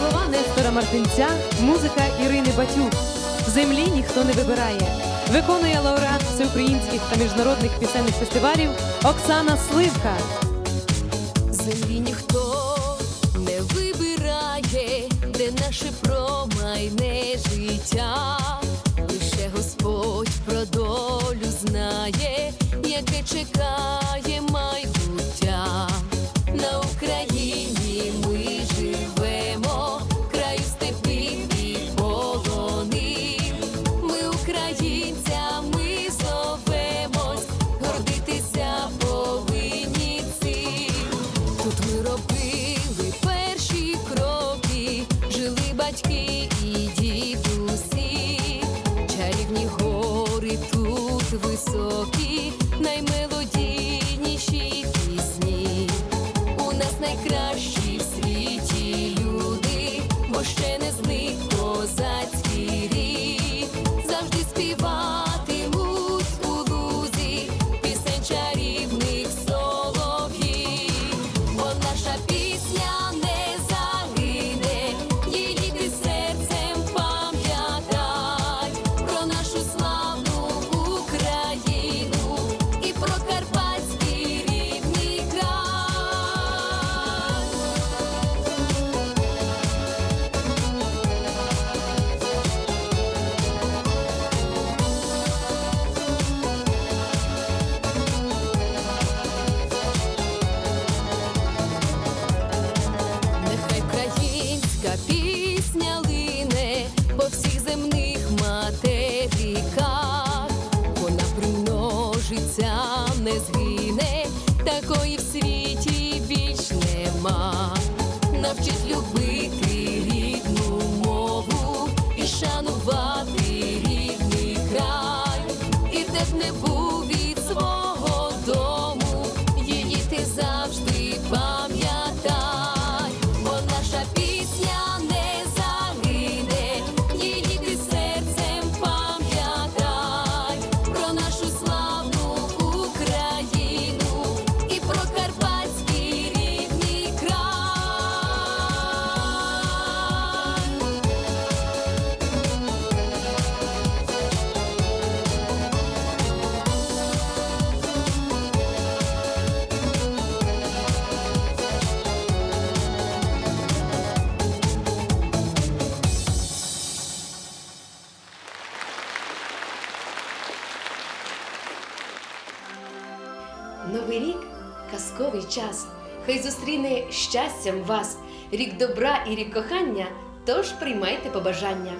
Богдана Мартинця, музика Ірини Батюк. Землі ніхто не вибирає. Виконує лауреат всеукраїнських та міжнародних пісенних фестивалів Оксана Сливка. Землі ніхто не вибирає, де наше промайне життя. Лише Господь про долю знає, яке чекає майбуття. І дідусі, чарівні гори тут високі, наймелодійніші пісні. У нас найкращі в світі люди, бо ще не зник козацький рід. Завжди співатимуть любити рідну мову і шанувати рідний край, і де б не був від свого дому, її ти завжди пам'ятай, бо наша пісня не загине, її ти серцем пам'ятай. Про нашу славну Новий рік казковий час. Хай зустріне щастям вас, рік добра і рік кохання. Тож приймайте побажання.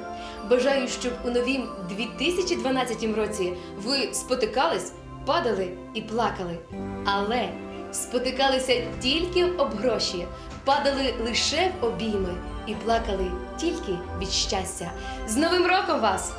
Бажаю, щоб у новім 2012 році ви спотикались, падали і плакали. Але спотикалися тільки об гроші, падали лише в обійми і плакали тільки від щастя. З Новим роком вас!